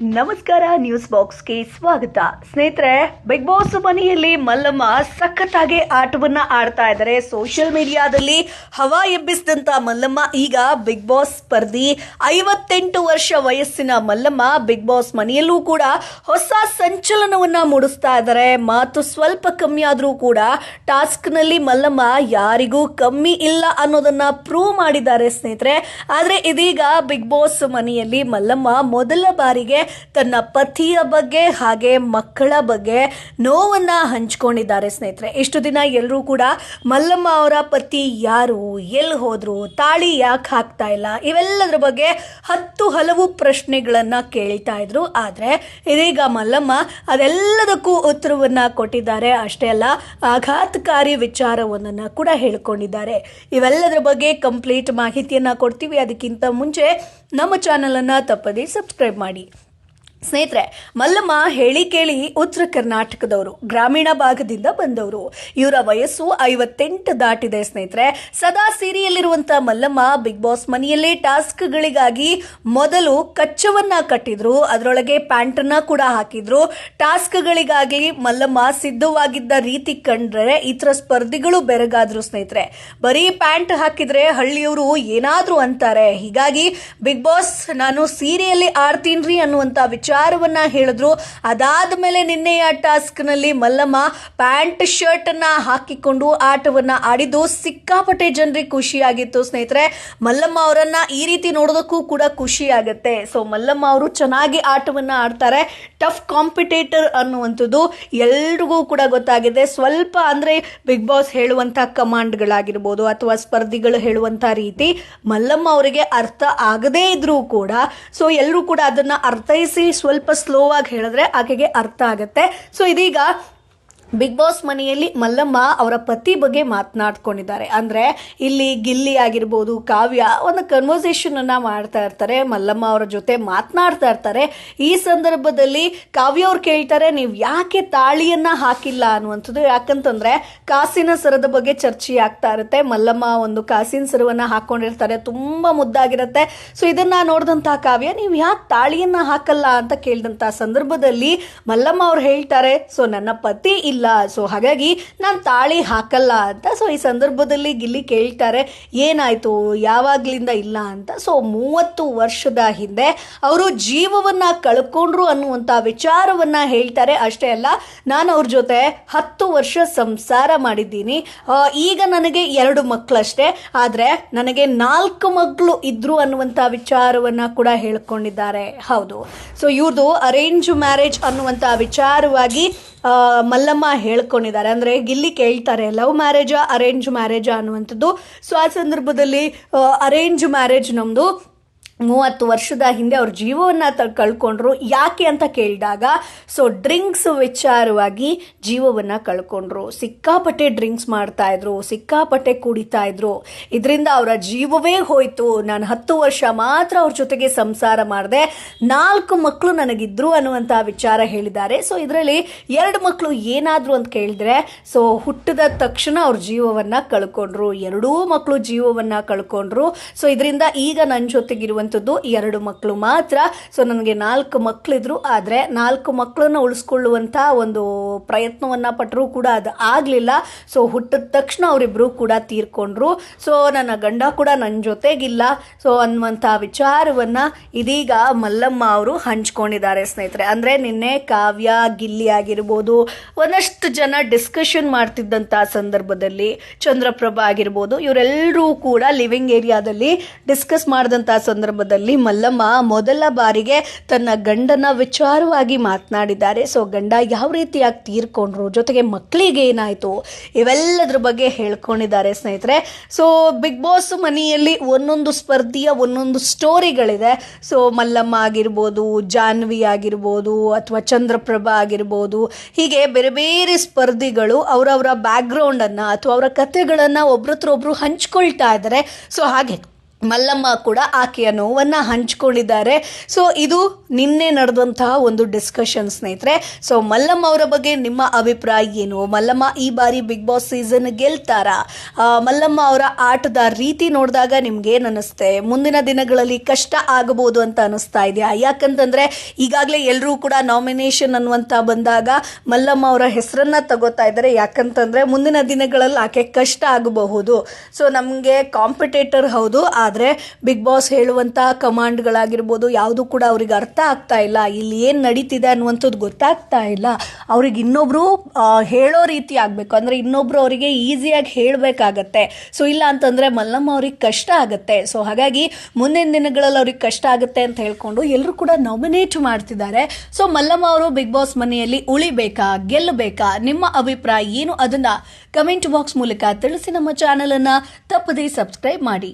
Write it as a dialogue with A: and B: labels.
A: ನಮಸ್ಕಾರ ನ್ಯೂಸ್ ಬಾಕ್ಸ್ಗೆ ಸ್ವಾಗತ. ಸ್ನೇಹಿತರೆ ಬಿಗ್ ಬಾಸ್ ಮನೆಯಲ್ಲಿ ಮಲ್ಲಮ್ಮ ಸಖತ್ತಾಗಿ ಆಟವನ್ನ ಆಡ್ತಾ ಇದ್ದಾರೆ. ಸೋಷಿಯಲ್ ಮೀಡಿಯಾದಲ್ಲಿ ಹವಾ ಎಬ್ಬಿಸಿದಂತ ಮಲ್ಲಮ್ಮ ಈಗ ಬಿಗ್ ಬಾಸ್ ಸ್ಪರ್ಧಿ. ಐವತ್ತೆಂಟು ವರ್ಷ ವಯಸ್ಸಿನ ಮಲ್ಲಮ್ಮ ಬಿಗ್ ಬಾಸ್ ಮನೆಯಲ್ಲೂ ಕೂಡ ಹೊಸ ಸಂಚಲನವನ್ನ ಮೂಡಿಸ್ತಾ ಇದ್ದಾರೆ. ಮಾತು ಸ್ವಲ್ಪ ಕಮ್ಮಿ ಆದರೂ ಕೂಡ ಟಾಸ್ಕ್ನಲ್ಲಿ ಮಲ್ಲಮ್ಮ ಯಾರಿಗೂ ಕಮ್ಮಿ ಇಲ್ಲ ಅನ್ನೋದನ್ನ ಪ್ರೂವ್ ಮಾಡಿದ್ದಾರೆ ಸ್ನೇಹಿತರೆ. ಆದರೆ ಇದೀಗ ಬಿಗ್ ಬಾಸ್ ಮನೆಯಲ್ಲಿ ಮಲ್ಲಮ್ಮ ಮೊದಲ ಬಾರಿಗೆ ತನ್ನ ಪತಿಯ ಬಗ್ಗೆ ಹಾಗೆ ಮಕ್ಕಳ ಬಗ್ಗೆ ನೋವನ್ನು ಹಂಚ್ಕೊಂಡಿದ್ದಾರೆ ಸ್ನೇಹಿತರೆ. ಇಷ್ಟು ದಿನ ಎಲ್ಲರೂ ಕೂಡ ಮಲ್ಲಮ್ಮ ಅವರ ಪತಿ ಯಾರು ಎಲ್ಲಿ ಹೋದರು, ತಾಳಿ ಯಾಕೆ ಹಾಕ್ತಾ ಇಲ್ಲ, ಇವೆಲ್ಲದರ ಬಗ್ಗೆ ಹತ್ತು ಹಲವು ಪ್ರಶ್ನೆಗಳನ್ನು ಕೇಳ್ತಾ ಇದ್ರು. ಆದರೆ ಇದೀಗ ಮಲ್ಲಮ್ಮ ಅದೆಲ್ಲದಕ್ಕೂ ಉತ್ತರವನ್ನು ಕೊಟ್ಟಿದ್ದಾರೆ. ಅಷ್ಟೇ ಅಲ್ಲ, ಆಘಾತಕಾರಿ ವಿಚಾರವನ್ನ ಕೂಡ ಹೇಳ್ಕೊಂಡಿದ್ದಾರೆ. ಇವೆಲ್ಲದರ ಬಗ್ಗೆ ಕಂಪ್ಲೀಟ್ ಮಾಹಿತಿಯನ್ನ ಕೊಡ್ತೀವಿ. ಅದಕ್ಕಿಂತ ಮುಂಚೆ ನಮ್ಮ ಚಾನಲನ್ನು ತಪ್ಪದೇ ಸಬ್ಸ್ಕ್ರೈಬ್ ಮಾಡಿ. ಸ್ನೇಹಿತರೆ, ಮಲ್ಲಮ್ಮ ಹೇಳಿ ಕೇಳಿ ಉತ್ತರ ಕರ್ನಾಟಕದವರು, ಗ್ರಾಮೀಣ ಭಾಗದಿಂದ ಬಂದವರು. ಇವರ ವಯಸ್ಸು ಐವತ್ತೆಂಟು ದಾಟಿದೆ ಸ್ನೇಹಿತರೆ. ಸದಾ ಸೀರಿಯಲ್ಲಿರುವಂತ ಮಲ್ಲಮ್ಮ ಬಿಗ್ ಬಾಸ್ ಮನೆಯಲ್ಲೇ ಟಾಸ್ಕ್ಗಳಿಗಾಗಿ ಮೊದಲು ಕಚ್ಚವನ್ನ ಕಟ್ಟಿದ್ರು, ಅದರೊಳಗೆ ಪ್ಯಾಂಟನ್ನ ಕೂಡ ಹಾಕಿದ್ರು. ಟಾಸ್ಕ್ಗಳಿಗಾಗಿ ಮಲ್ಲಮ್ಮ ಸಿದ್ಧವಾಗಿದ್ದ ರೀತಿ ಕಂಡ್ರೆ ಇತರ ಸ್ಪರ್ಧಿಗಳು ಬೆರಗಾದ್ರು ಸ್ನೇಹಿತರೆ. ಬರೀ ಪ್ಯಾಂಟ್ ಹಾಕಿದ್ರೆ ಹಳ್ಳಿಯವರು ಏನಾದರೂ ಅಂತಾರೆ. ಹೀಗಾಗಿ ಬಿಗ್ ಬಾಸ್ ನಾನು ಸೀರೆಯಲ್ಲಿ ಆಡ್ತೀನ್ರಿ ಅನ್ನುವಂತ ವಿಚಾರವನ್ನ ಹೇಳಿದ್ರು. ಅದಾದ ಮೇಲೆ ನಿನ್ನೆಯ ಟಾಸ್ಕ್ನಲ್ಲಿ ಮಲ್ಲಮ್ಮ ಪ್ಯಾಂಟ್ ಶರ್ಟ್ ಅನ್ನ ಹಾಕಿಕೊಂಡು ಆಟವನ್ನ ಆಡಿದ್ದು. ಸಿಕ್ಕಾಪಟ್ಟೆ ಜನರಿಗೆ ಖುಷಿಯಾಗಿತ್ತು ಸ್ನೇಹಿತರೆ. ಮಲ್ಲಮ್ಮ ಅವರನ್ನ ಈ ರೀತಿ ನೋಡೋದಕ್ಕೂ ಕೂಡ ಖುಷಿ ಆಗುತ್ತೆ ಸೊ ಮಲ್ಲಮ್ಮ ಅವರು ಚೆನ್ನಾಗಿ ಆಟವನ್ನ ಆಡ್ತಾರೆ. ಟಫ್ ಕಾಂಪಿಟೇಟರ್ ಅನ್ನುವಂಥದ್ದು ಎಲ್ರಿಗೂ ಕೂಡ ಗೊತ್ತಾಗಿದೆ. ಸ್ವಲ್ಪ ಅಂದ್ರೆ ಬಿಗ್ ಬಾಸ್ ಹೇಳುವಂತ ಕಮಾಂಡ್ಗಳಾಗಿರ್ಬೋದು ಅಥವಾ ಸ್ಪರ್ಧಿಗಳು ಹೇಳುವಂತ ರೀತಿ ಮಲ್ಲಮ್ಮ ಅವರಿಗೆ ಅರ್ಥ ಆಗದೇ ಇದ್ರೂ ಕೂಡ. ಸೊ ಎಲ್ಲರೂ ಕೂಡ ಅದನ್ನ ಅರ್ಥೈಸಿ ಸ್ವಲ್ಪ ಸ್ಲೋ ಆಗಿ ಹೇಳಿದ್ರೆ ಆಕೆಗೆ ಅರ್ಥ ಆಗುತ್ತೆ. ಸೊ ಇದೀಗ ಬಿಗ್ ಬಾಸ್ ಮನೆಯಲ್ಲಿ ಮಲ್ಲಮ್ಮ ಅವರ ಪತಿ ಬಗ್ಗೆ ಮಾತನಾಡ್ಕೊಂಡಿದ್ದಾರೆ. ಅಂದ್ರೆ ಇಲ್ಲಿ ಗಿಲ್ಲಿ ಆಗಿರ್ಬೋದು, ಕಾವ್ಯ, ಒಂದು ಕನ್ವರ್ಸೇಷನ್ ಅನ್ನ ಮಾಡ್ತಾ ಇರ್ತಾರೆ. ಮಲ್ಲಮ್ಮ ಅವರ ಜೊತೆ ಮಾತನಾಡ್ತಾ ಇರ್ತಾರೆ. ಈ ಸಂದರ್ಭದಲ್ಲಿ ಕಾವ್ಯ ಅವ್ರು ಕೇಳ್ತಾರೆ, ನೀವು ಯಾಕೆ ತಾಳಿಯನ್ನ ಹಾಕಿಲ್ಲ? ಅನ್ನುವಂಥದ್ದು. ಯಾಕಂತಂದ್ರೆ ಕಾಸಿನ ಸರದ ಬಗ್ಗೆ ಚರ್ಚೆ ಆಗ್ತಾ ಇರುತ್ತೆ. ಮಲ್ಲಮ್ಮ ಒಂದು ಕಾಸಿನ ಸರವನ್ನ ಹಾಕೊಂಡಿರ್ತಾರೆ. ತುಂಬಾ ಮುದ್ದಾಗಿರುತ್ತೆ. ಸೊ ಇದನ್ನ ನೋಡಿದಂಥ ಕಾವ್ಯ, ನೀವು ಯಾಕೆ ತಾಳಿಯನ್ನ ಹಾಕಲ್ಲ? ಅಂತ ಕೇಳಿದಂಥ ಸಂದರ್ಭದಲ್ಲಿ ಮಲ್ಲಮ್ಮ ಅವ್ರು ಹೇಳ್ತಾರೆ ಸೊ ನನ್ನ ಪತಿ ಇಲ್ಲ ಸೊ ಹಾಗಾಗಿ ನಾನು ತಾಳಿ ಹಾಕಲ್ಲ ಅಂತ. ಸೊ ಈ ಸಂದರ್ಭದಲ್ಲಿ ಗಿಲ್ಲಿ ಕೇಳ್ತಾರೆ, ಏನಾಯಿತು? ಯಾವಾಗ್ಲಿಂದ ಇಲ್ಲ ಅಂತ. ಸೊ ಮೂವತ್ತು ವರ್ಷದ ಹಿಂದೆ ಅವರು ಜೀವವನ್ನ ಕಳ್ಕೊಂಡ್ರು ಅನ್ನುವಂಥ ವಿಚಾರವನ್ನ ಹೇಳ್ತಾರೆ. ಅಷ್ಟೇ ಅಲ್ಲ, ನಾನು ಅವ್ರ ಜೊತೆ ಹತ್ತು ವರ್ಷ ಸಂಸಾರ ಮಾಡಿದ್ದೀನಿ. ಈಗ ನನಗೆ ಎರಡು ಮಕ್ಕಳಷ್ಟೇ ಆದರೆ ನನಗೆ ನಾಲ್ಕು ಮಕ್ಕಳು ಇದ್ರು ಅನ್ನುವಂಥ ವಿಚಾರವನ್ನ ಕೂಡ ಹೇಳ್ಕೊಂಡಿದ್ದಾರೆ. ಹೌದು. ಸೊ ಇವ್ರದ್ದು ಅರೇಂಜ್ ಮ್ಯಾರೇಜ್ ಅನ್ನುವಂಥ ವಿಚಾರವಾಗಿ ಮಲ್ಲಮ್ಮ ಹೇಳ್ಕೊಂಡಿದ್ದಾರೆ. ಅಂದ್ರೆ ಗಿಲ್ಲಿ ಕೇಳ್ತಾರೆ ಲವ್ ಮ್ಯಾರೇಜಾ ಅರೇಂಜ್ ಮ್ಯಾರೇಜಾ ಅನ್ನುವಂಥದ್ದು. ಸೊ ಆ ಸಂದರ್ಭದಲ್ಲಿ ಅರೇಂಜ್ ಮ್ಯಾರೇಜ್ ನಮ್ದು. ಮೂವತ್ತು ವರ್ಷದ ಹಿಂದೆ ಅವ್ರ ಜೀವವನ್ನು ತ ಕಳ್ಕೊಂಡ್ರು. ಯಾಕೆ ಅಂತ ಕೇಳಿದಾಗ ಸೊ ಡ್ರಿಂಕ್ಸ್ ವಿಚಾರವಾಗಿ ಜೀವವನ್ನು ಕಳ್ಕೊಂಡ್ರು. ಸಿಕ್ಕಾಪಟ್ಟೆ ಡ್ರಿಂಕ್ಸ್ ಮಾಡ್ತಾಯಿದ್ರು, ಸಿಕ್ಕಾಪಟ್ಟೆ ಕುಡಿತಾ ಇದ್ರು ಇದರಿಂದ ಅವರ ಜೀವವೇ ಹೋಯಿತು. ನಾನು ಹತ್ತು ವರ್ಷ ಮಾತ್ರ ಅವ್ರ ಜೊತೆಗೆ ಸಂಸಾರ ಮಾಡಿದೆ. ನಾಲ್ಕು ಮಕ್ಕಳು ನನಗಿದ್ರು ಅನ್ನುವಂಥ ವಿಚಾರ ಹೇಳಿದ್ದಾರೆ. ಸೊ ಇದರಲ್ಲಿ ಎರಡು ಮಕ್ಕಳು ಏನಾದರೂ ಅಂತ ಕೇಳಿದ್ರೆ ಸೊ ಹುಟ್ಟಿದ ತಕ್ಷಣ ಅವ್ರ ಜೀವವನ್ನು ಕಳ್ಕೊಂಡ್ರು. ಎರಡೂ ಮಕ್ಕಳು ಜೀವವನ್ನು ಕಳ್ಕೊಂಡ್ರು. ಸೊ ಇದರಿಂದ ಈಗ ನನ್ನ ಜೊತೆಗಿರುವಂಥದ್ದು ಎರಡು ಮಕ್ಕಳು ಮಾತ್ರ. ಸೊ ನನಗೆ ನಾಲ್ಕು ಮಕ್ಕಳಿದ್ರು ಆದರೆ ನಾಲ್ಕು ಮಕ್ಕಳನ್ನ ಉಳಿಸ್ಕೊಳ್ಳುವಂಥ ಒಂದು ಪ್ರಯತ್ನವನ್ನ ಪಟ್ಟರೂ ಕೂಡ ಅದು ಆಗಲಿಲ್ಲ. ಸೊ ಹುಟ್ಟಿದ ತಕ್ಷಣ ಅವರಿಬ್ಬರು ಕೂಡ ತೀರ್ಕೊಂಡ್ರು. ಸೊ ನನ್ನ ಗಂಡ ಕೂಡ ನನ್ನ ಜೊತೆಗಿಲ್ಲ. ಸೊ ಅನ್ನುವಂಥ ವಿಚಾರವನ್ನ ಇದೀಗ ಮಲ್ಲಮ್ಮ ಅವರು ಹಂಚ್ಕೊಂಡಿದ್ದಾರೆ ಸ್ನೇಹಿತರೆ. ಅಂದ್ರೆ ನಿನ್ನೆ ಕಾವ್ಯ, ಗಿಲ್ಲಿ ಆಗಿರ್ಬೋದು, ಒಂದಷ್ಟು ಜನ ಡಿಸ್ಕಷನ್ ಮಾಡ್ತಿದ್ದಂಥ ಸಂದರ್ಭದಲ್ಲಿ, ಚಂದ್ರಪ್ರಭಾ ಆಗಿರ್ಬೋದು ಇವರೆಲ್ಲರೂ ಕೂಡ ಲಿವಿಂಗ್ ಏರಿಯಾದಲ್ಲಿ ಡಿಸ್ಕಸ್ ಮಾಡಿದಂಥ ಸಂದರ್ಭದಲ್ಲಿ ಮಲ್ಲಮ್ಮ ಮೊದಲ ಬಾರಿಗೆ ತನ್ನ ಗಂಡನ ವಿಚಾರವಾಗಿ ಮಾತನಾಡಿದ್ದಾರೆ. ಸೊ, ಗಂಡ ಯಾವ ರೀತಿಯಾಗಿ ತೀರ್ಕೊಂಡ್ರು? ಜೊತೆಗೆ ಮಕ್ಕಳಿಗೆ ಏನಾಯಿತು? ಇವೆಲ್ಲದ್ರ ಬಗ್ಗೆ ಹೇಳ್ಕೊಂಡಿದ್ದಾರೆ ಸ್ನೇಹಿತರೆ. ಸೊ ಬಿಗ್ ಬಾಸ್ ಮನೆಯಲ್ಲಿ ಒಂದೊಂದು ಸ್ಪರ್ಧಿಯ ಒಂದೊಂದು ಸ್ಟೋರಿಗಳಿದೆ. ಸೊ, ಮಲ್ಲಮ್ಮ ಆಗಿರ್ಬೋದು, ಜಾನ್ವಿ ಆಗಿರ್ಬೋದು, ಅಥವಾ ಚಂದ್ರಪ್ರಭಾ ಆಗಿರ್ಬೋದು, ಹೀಗೆ ಬೇರೆ ಬೇರೆ ಸ್ಪರ್ಧಿಗಳು ಅವರವರ ಬ್ಯಾಕ್ಗ್ರೌಂಡನ್ನು ಅಥವಾ ಅವರ ಕಥೆಗಳನ್ನು ಒಬ್ರತ್ರ ಒಬ್ರು ಹಂಚ್ಕೊಳ್ತಾ ಇದ್ದಾರೆ. ಸೊ, ಹಾಗೆ ಮಲ್ಲಮ್ಮ ಕೂಡ ಆಕೆಯ ನೋವನ್ನು ಹಂಚ್ಕೊಂಡಿದ್ದಾರೆ. ಸೊ ಇದು ನಿನ್ನೆ ನಡೆದಂತಹ ಒಂದು ಡಿಸ್ಕಷನ್ ಸ್ನೇಹಿತರೆ. ಸೊ ಮಲ್ಲಮ್ಮ ಅವರ ಬಗ್ಗೆ ನಿಮ್ಮ ಅಭಿಪ್ರಾಯ ಏನು? ಮಲ್ಲಮ್ಮ ಈ ಬಾರಿ ಬಿಗ್ ಬಾಸ್ ಸೀಸನ್ ಗೆಲ್ತಾರಾ? ಮಲ್ಲಮ್ಮ ಅವರ ಆಟದ ರೀತಿ ನೋಡಿದಾಗ ನಿಮ್ಗೆ ಏನು ಅನ್ನಿಸ್ತೆ ಮುಂದಿನ ದಿನಗಳಲ್ಲಿ ಕಷ್ಟ ಆಗಬಹುದು ಅಂತ ಅನಿಸ್ತಾ ಇದೆಯಾ? ಯಾಕಂತಂದ್ರೆ ಈಗಾಗಲೇ ಎಲ್ಲರೂ ಕೂಡ ನಾಮಿನೇಷನ್ ಅನ್ನುವಂತ ಬಂದಾಗ ಮಲ್ಲಮ್ಮ ಅವರ ಹೆಸರನ್ನ ತಗೋತಾ ಇದ್ದಾರೆ. ಯಾಕಂತಂದ್ರೆ ಮುಂದಿನ ದಿನಗಳಲ್ಲಿ ಆಕೆ ಕಷ್ಟ ಆಗಬಹುದು. ಸೊ ನಮಗೆ ಕಾಂಪಿಟೇಟರ್ ಹೌದು. ಆದರೆ ಬಿಗ್ ಬಾಸ್ ಹೇಳುವಂಥ ಕಮಾಂಡ್ಗಳಾಗಿರ್ಬೋದು ಯಾವುದು ಕೂಡ ಅವ್ರಿಗೆ ಅರ್ಥ ಆಗ್ತಾ ಇಲ್ಲ, ಇಲ್ಲಿ ಏನು ನಡೀತಿದೆ ಅನ್ನುವಂಥದ್ದು ಗೊತ್ತಾಗ್ತಾ ಇಲ್ಲ. ಅವ್ರಿಗೆ ಇನ್ನೊಬ್ಬರು ಹೇಳೋ ರೀತಿ ಆಗಬೇಕು. ಅಂದರೆ ಇನ್ನೊಬ್ರು ಅವರಿಗೆ ಈಸಿಯಾಗಿ ಹೇಳಬೇಕಾಗತ್ತೆ. ಸೊ, ಇಲ್ಲ ಅಂತಂದರೆ ಮಲ್ಲಮ್ಮ ಅವ್ರಿಗೆ ಕಷ್ಟ ಆಗುತ್ತೆ. ಸೊ, ಹಾಗಾಗಿ ಮುಂದಿನ ದಿನಗಳಲ್ಲಿ ಅವ್ರಿಗೆ ಕಷ್ಟ ಆಗುತ್ತೆ ಅಂತ ಹೇಳ್ಕೊಂಡು ಎಲ್ಲರೂ ಕೂಡ ನಾಮಿನೇಟ್ ಮಾಡ್ತಿದ್ದಾರೆ. ಸೊ, ಮಲ್ಲಮ್ಮ ಅವರು ಬಿಗ್ ಬಾಸ್ ಮನೆಯಲ್ಲಿ ಉಳಿಬೇಕಾ, ಗೆಲ್ಲಬೇಕಾ, ನಿಮ್ಮ ಅಭಿಪ್ರಾಯ ಏನು? ಅದನ್ನು ಕಮೆಂಟ್ ಬಾಕ್ಸ್ ಮೂಲಕ ತಿಳಿಸಿ ನಮ್ಮ ಚಾನಲನ್ನು ತಪ್ಪದೇ ಸಬ್ಸ್ಕ್ರೈಬ್ ಮಾಡಿ.